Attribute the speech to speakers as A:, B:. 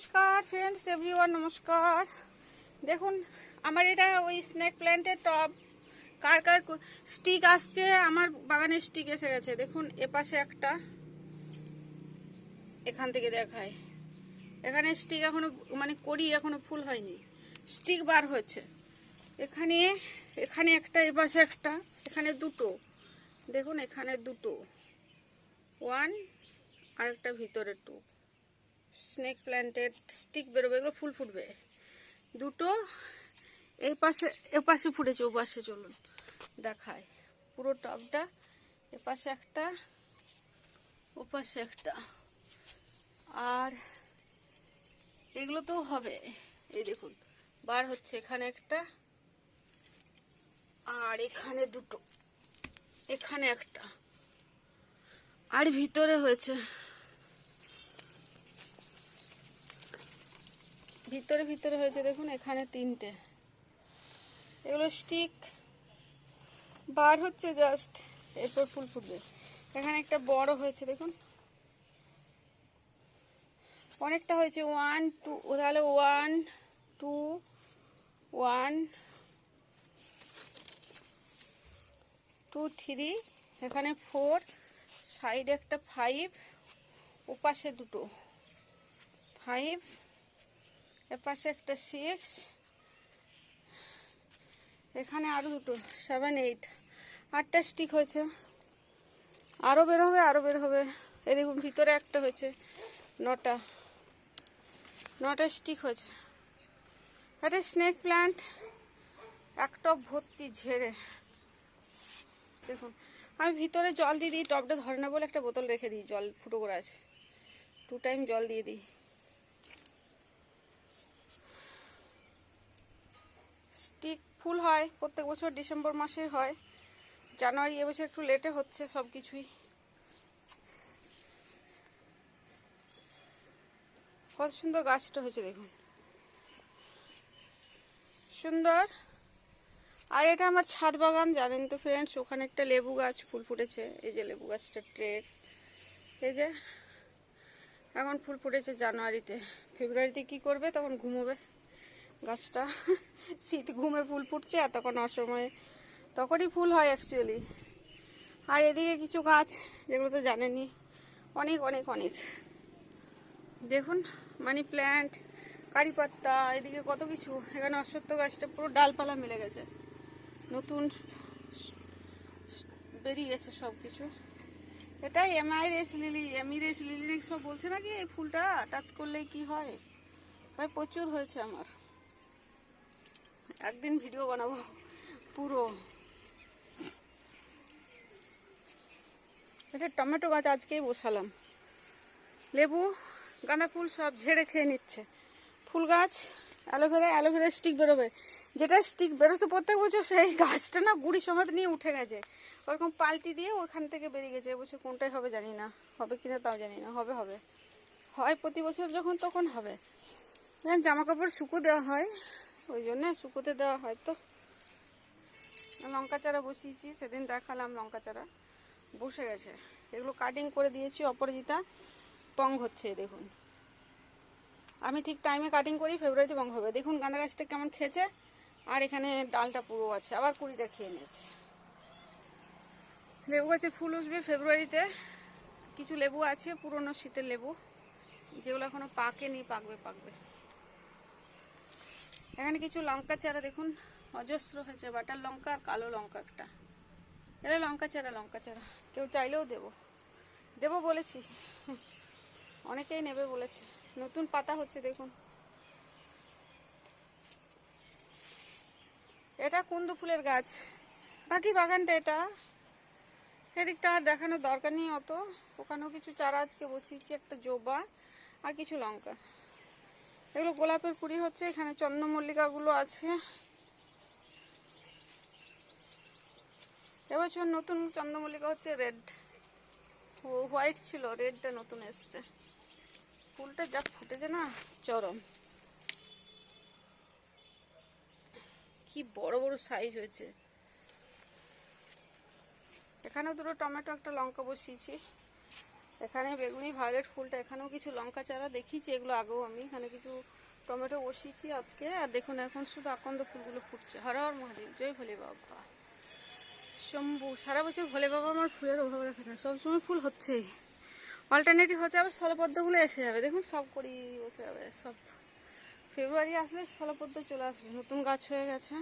A: নমস্কার friends everyone নমস্কার। দেখুন, আমার এটা ওই স্নেক প্ল্যান্টের টব কার কার স্টিক আসছে, আমার বাগানে স্টিক এসে গেছে। দেখুন, এপাশে একটা। এখান থেকে দেখায়। এখানে স্টিক এখনও মানে করি এখনও ফুল হয়নি। স্টিক বার হয়েছে। এখানে এখানে একটা, এপাশে একটা। এখানে দুটো। দেখুন, এখানে দুটো। ওয়ান আর একটা ভিতরে টু স্নেক প্ল্যান্টের স্টিক বেরোবে, এগুলো ফুল ফুটবে। দুটো এই পাশে এ পাশে ফুটেছে ও পাশে চলুন দেখায় পুরো টবটা এ পাশে একটা ও পাশে একটা। আর এগুলো তো হবে, এই দেখুন, বার হচ্ছে এখানে একটা, আর এখানে দুটো, এখানে একটা। আর ভিতরে হয়েছে ভিতরে ভিতরে হয়েছে, দেখুন, এখানে তিনটে। এগুলো স্টিক বার হচ্ছে জাস্ট এরপর ফুল ফুটবে। এখানে একটা বড় হয়েছে, দেখুন। অনেকটা হয়েছে ওয়ান টু তাহলে one two one two three এখানে ফোর সাইডে একটা ফাইভ ওপাশে দুটো। ফাইভ এপাশে একটা সিক্স এখানে আরও দুটো সেভেন এইট আটটা স্টিক হয়েছে। আরও বের হবে আরও বের হবে। এই দেখুন, ভিতরে একটা হয়েছে, নটা। নটা স্টিক হয়েছে। একটা স্নেক প্ল্যান্ট এক টব ভর্তি ঝেড়ে। দেখুন, আমি ভিতরে জল দিয়ে দিই টবটা ধরে না বলে একটা বোতল রেখে দিই, জল ফুটো করে আছে। টু টাইম জল দিয়ে দিই। স্টিক ফুল হয়, প্রত্যেক বছর ডিসেম্বর মাসে হয়। জানুয়ারি এবছর একটু লেটে হচ্ছে সব কিছুই কত সুন্দর গাছটা হয়েছে দেখুন। সুন্দর। আর এটা আমার ছাদ বাগান, জানেন তো ফ্রেন্ডস ওখানে একটা লেবু গাছ ফুল ফুটেছে। এই যে লেবু গাছটা ট্রের এই যে, এখন ফুল ফুটেছে জানুয়ারিতে। ফেব্রুয়ারিতে কি করবে? তখন ঘুমোবে। গাছটা শীত ঘুমে ফুল ফুটছে আর তখন অসময়ে তখনই ফুল হয় অ্যাকচুয়ালি আর এদিকে কিছু গাছ, যেগুলো তো জানেনই, অনেক অনেক অনেক। দেখুন, মানি প্ল্যান্ট কারি পাত্তা এদিকে কত কিছু। এখানে অশ্বত্থ গাছটা পুরো ডালপালা মিলে গেছে। নতুন বেরিয়ে গেছে সব কিছু এটা এমআইরেস লিলি এমিরেস লিলি সব বলছে নাকি এই ফুলটা টাচ করলেই কি হয়? প্রচুর হয়েছে আমার। একদিন ভিডিও বানাবো পুরো। এটা টমেটো গাছ আজকেই বসালাম। লেবু, গাঁদা ফুল সব ঝেড়ে খেয়ে নিচ্ছে। ফুল গাছ, অ্যালোভেরা অ্যালোভেরা স্টিক বেরোবে। যেটা স্টিক বেরোতো প্রত্যেক বছর সেই গাছটা না গুড়ি সমেত নিয়ে উঠে গেছে। ওরকম পাল্টি দিয়ে ওখান থেকে বেরিয়ে গেছে। এবছর কোনটাই হবে জানি না। হবে কিনা তাও জানি না। হবে হবে। হয় প্রতি বছর যখন, তখন হবে। জামা কাপড় শুকো দেওয়া হয়। ওই জন্য শুকোতে দেওয়া হয় তো। লঙ্কা চারা বসিয়েছি, সেদিন দেখালাম লঙ্কা চারা। বসে গেছে। এগুলো কাটিং করে দিয়েছি, অপরাজিতা পং হচ্ছে, দেখুন। আমি ঠিক টাইমে কাটিং করি ফেব্রুয়ারিতে পং হবে। দেখুন গাঁদা গাছটা কেমন খেয়েছে, আর এখানে ডালটা পুরো আছে। আবার কুড়িটা খেয়ে নিয়েছে। লেবু গাছের ফুল উঠবে ফেব্রুয়ারিতে কিছু লেবু আছে, পুরনো শীতের লেবু। যেগুলো এখনও পাকেনি, পাকবে পাকবে। এখানে কিছু লঙ্কা চারা দেখুন। অজস্র হয়েছে, বাটার লঙ্কা আর কালো লঙ্কা একটা। এটা লঙ্কা চারা লঙ্কা চারা। কেউ চাইলেও দেব। দেব বলেছি। অনেকেই নেবে বলেছে। নতুন পাতা হচ্ছে, দেখুন। এটা কুন্দু ফুলের গাছ। বাকি বাগানটা এটা। এদিকটা আর দেখানোর দরকার নেই অত। ওখানেও কিছু চারা আজকে বসিয়েছি, একটা জোবা আর কিছু লঙ্কা। এগুলো গোলাপের কুড়ি হচ্ছে, এখানে চন্দ্রমল্লিকাগুলো আছে। এবছর নতুন চন্দ্রমল্লিকা হচ্ছে রেড। হোয়াইট ছিল, রেডটা নতুন এসছে। ফুলটা যা ফুটেছে না, চরম। কি বড় বড় সাইজ হয়েছে। এখানে দুটো টমেটো, একটা লঙ্কা বসিয়েছি। এখানে বেগুনি, ভায়োলেট ফুলটা, এখানেও কিছু লঙ্কা চারা দেখিয়েছি, এগুলো আগেও আমি। এখানে কিছু টমেটো বসিয়েছি আজকে। আর দেখুন, এখন শুধু আকন্দ ফুলগুলো ফুটছে। হর হর মহাদেব, জয় ভোলে বাবা। শম্ভু, সারা বছর ভোলে বাবা আমার ফুলের অভাব রাখে না। সবসময় ফুল হচ্ছেই। অল্টারনেটিভ হচ্ছে আবার স্থলপদ্মগুলো এসে যাবে। দেখুন, সব করি বসে যাবে। সব ফেব্রুয়ারি আসলে স্থলপদ্ম চলে আসবে। নতুন গাছ হয়ে গেছে।